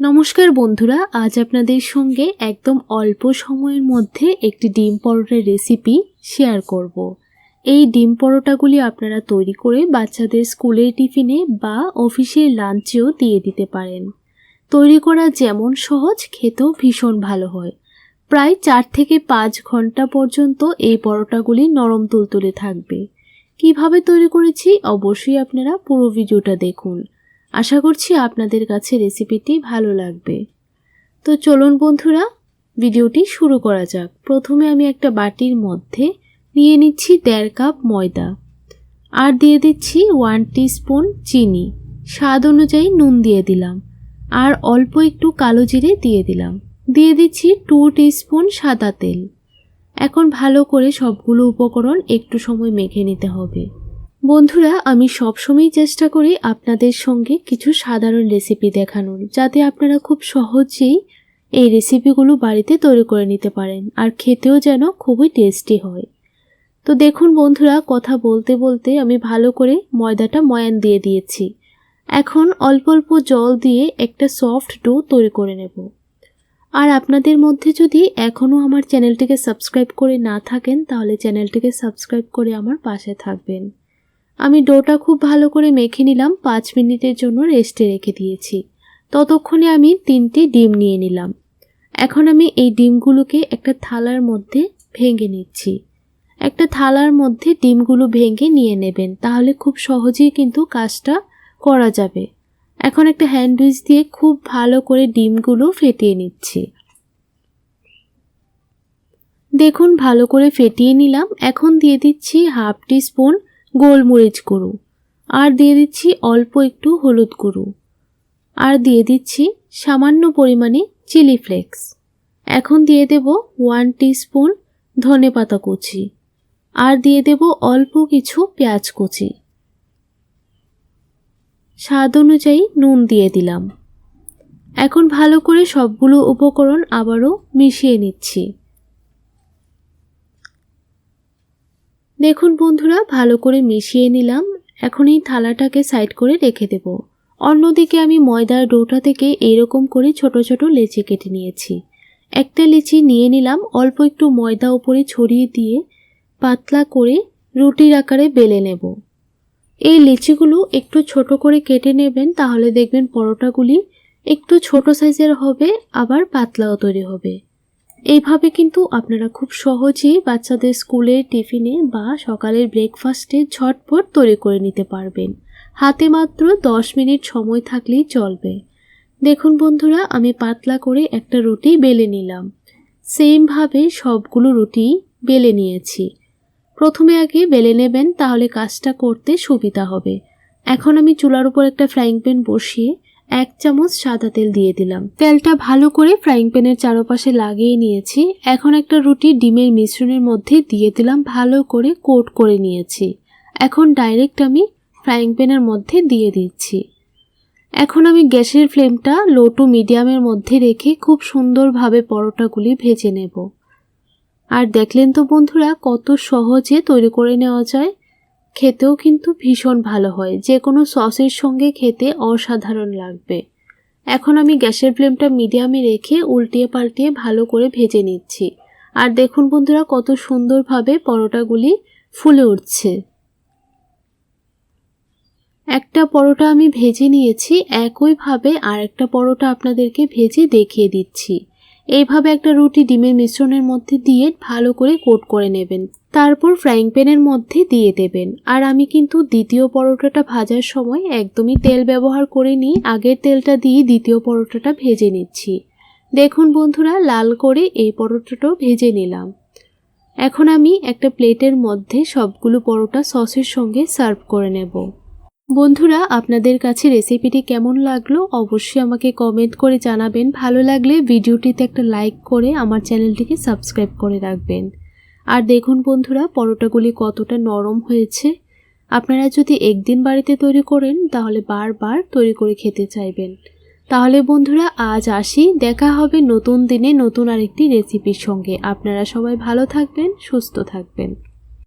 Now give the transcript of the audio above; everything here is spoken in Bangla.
নমস্কার বন্ধুরা, আজ আপনাদের সঙ্গে একদম অল্প সময়ের মধ্যে একটি ডিম পরোটার রেসিপি শেয়ার করব। এই ডিম পরোটাগুলি আপনারা তৈরি করে বাচ্চাদের স্কুলের টিফিনে বা অফিসের লাঞ্চেও দিয়ে দিতে পারেন। তৈরি করা যেমন সহজ, খেতেও ভীষণ ভালো হয়। প্রায় চার থেকে পাঁচ ঘণ্টা পর্যন্ত এই পরোটাগুলি নরম তুলতুলে থাকবে। কীভাবে তৈরি করেছি, অবশ্যই আপনারা পুরো ভিডিওটা দেখুন। আশা করছি আপনাদের কাছে রেসিপিটি ভালো লাগবে। তো চলুন বন্ধুরা ভিডিওটি শুরু করা যাক। প্রথমে আমি একটা বাটির মধ্যে নিয়ে নিচ্ছি দেড় কাপ ময়দা আর দিয়ে দিচ্ছি ওয়ান স্পুন চিনি। স্বাদ অনুযায়ী নুন দিয়ে দিলাম আর অল্প একটু কালো জিরে দিয়ে দিলাম। দিয়ে দিচ্ছি টু স্পুন সাদা তেল। এখন ভালো করে সবগুলো উপকরণ একটু সময় মেখে নিতে হবে। বন্ধুরা, আমি সবসময় চেষ্টা করি আপনাদের সঙ্গে কিছু সাধারণ রেসিপি দেখানোর, যাতে আপনারা খুব সহজেই এই রেসিপিগুলো বাড়িতে তৈরি করে নিতে পারেন আর খেতেও যেন খুবই টেস্টি হয়। তো দেখুন বন্ধুরা, কথা বলতে বলতে আমি ভালো করে ময়দাটা ময়ান দিয়ে দিয়েছি। এখন অল্প অল্প জল দিয়ে একটা সফট ডো তৈরি করে নেব। আর আপনাদের মধ্যে যদি এখনও আমার চ্যানেলটিকে সাবস্ক্রাইব করে না থাকেন, তাহলে চ্যানেলটিকে সাবস্ক্রাইব করে আমার পাশে থাকবেন। আমি ডোটা খুব ভালো করে মেখে নিলাম, পাঁচ মিনিটের জন্য রেস্টে রেখে দিয়েছি। ততক্ষণে আমি তিনটে ডিম নিয়ে নিলাম। এখন আমি এই ডিমগুলোকে একটা থালার মধ্যে ভেঙে নিচ্ছি। একটা থালার মধ্যে ডিমগুলো ভেঙে নিয়ে নেবেন, তাহলে খুব সহজেই কিন্তু কাজটা করা যাবে। এখন একটা হ্যান্ডউইচ দিয়ে খুব ভালো করে ডিমগুলো ফেটিয়ে নিচ্ছি। দেখুন, ভালো করে ফেটিয়ে নিলাম। এখন দিয়ে দিচ্ছি হাফ টি স্পুন গোলমরিচ গুঁড়ো। আর দিয়ে দিচ্ছি অল্প একটু হলুদ গুঁড়ো। আর দিয়ে দিচ্ছি সামান্য পরিমাণে চিলি ফ্লেক্স। এখন দিয়ে দেব ওয়ান স্পুন ধনে পাতা কুচি। আর দিয়ে দেব অল্প কিছু পেঁয়াজ কুচি। স্বাদ অনুযায়ী নুন দিয়ে দিলাম। এখন ভালো করে সবগুলো উপকরণ আবারও মিশিয়ে নিচ্ছি। দেখুন বন্ধুরা, ভালো করে মিশিয়ে নিলাম। এখন এই থালাটাকে সাইড করে রেখে দেব। অন্যদিকে আমি ময়দার ডোটা থেকে এরকম করে ছোট ছোট লেচি কেটে নিয়েছি। একটা লেচি নিয়ে নিলাম, অল্প একটু ময়দা উপরে ছড়িয়ে দিয়ে পাতলা করে রুটির আকারে বেলে নেব। এই লিচিগুলো একটু ছোট করে কেটে নেবেন, তাহলে দেখবেন পরোটাগুলি একটু ছোট সাইজের হবে, আবার পাতলাও তৈরি হবে। এইভাবে কিন্তু আপনারা খুব সহজেই বাচ্চাদের স্কুলের টিফিনে বা সকালের ব্রেকফাস্টে ঝটপট তৈরি করে নিতে পারবেন। হাতে মাত্র দশ মিনিট সময় থাকলেই চলবে। দেখুন বন্ধুরা, আমি পাতলা করে একটা রুটি বেলে নিলাম। সেমভাবে সবগুলো রুটি বেলে নিয়েছি। প্রথমে আগে বেলে নেবেন, তাহলে কাজটা করতে সুবিধা হবে। এখন আমি চুলার উপর একটা ফ্রাইং প্যান বসিয়ে এক চামচ সাদা তেল দিয়ে দিলাম। তেলটা ভালো করে ফ্রাইং প্যানের চারপাশে লাগিয়ে নিয়েছি। এখন একটা রুটি ডিমের মিশ্রণের মধ্যে দিয়ে দিলাম, ভালো করে কোট করে নিয়েছি। এখন ডাইরেক্ট আমি ফ্রাইং প্যানের মধ্যে দিয়ে দিচ্ছি। এখন আমি গ্যাসের ফ্লেমটা লো টু মিডিয়ামের মধ্যে রেখে খুব সুন্দরভাবে পরোটাগুলি ভেজে নেব। আর দেখলেন তো বন্ধুরা, কত সহজে তৈরি করে নেওয়া যায়। খেতেও কিন্তু ভীষণ ভালো হয়। যে কোনো সসের সঙ্গে খেতে অসাধারণ লাগবে। এখন আমি গ্যাসের ফ্লেমটা মিডিয়ামে রেখে উল্টিয়ে পাল্টিয়ে ভালো করে ভেজে নিচ্ছি। আর দেখুন বন্ধুরা, কত সুন্দরভাবে পরোটাগুলি ফুলে উঠছে। একটা পরোটা আমি ভেজে নিয়েছি, একইভাবে আর একটা পরোটা আপনাদেরকে ভেজে দেখিয়ে দিচ্ছি। এইভাবে একটা রুটি ডিমের মিশ্রণের মধ্যে দিয়ে ভালো করে কোট করে নেবেন। তারপর ফ্রাইং প্যানের মধ্যে দিয়ে দেবেন। আর আমি কিন্তু দ্বিতীয় পরোটাটা ভাজার সময় একদমই তেল ব্যবহার করে নিই আগের তেলটা দিয়ে দ্বিতীয় পরোটাটা ভেজে নিচ্ছি। দেখুন বন্ধুরা, লাল করে এই পরোটাটাও ভেজে নিলাম। এখন আমি একটা প্লেটের মধ্যে সবগুলো পরোটা সসের সঙ্গে সার্ভ করে নেব। বন্ধুরা, আপনাদের কাছে রেসিপিটি কেমন লাগল? অবশ্যই আমাকে কমেন্ট করে জানাবেন। ভালো লাগলে ভিডিওটিতে একটা লাইক করে আমার চ্যানেলটিকে সাবস্ক্রাইব করে রাখবেন। আর দেখুন বন্ধুরা, পরোটাগুলি কতটা নরম হয়েছে। আপনারা যদি একদিন বাড়িতে তৈরি করেন, তাহলে বারবার তৈরি করে খেতে চাইবেন। তাহলে বন্ধুরা, আজ আসি। দেখা হবে নতুন দিনে নতুন আরেকটি রেসিপির সঙ্গে। আপনারা সবাই ভালো থাকবেন, সুস্থ থাকবেন।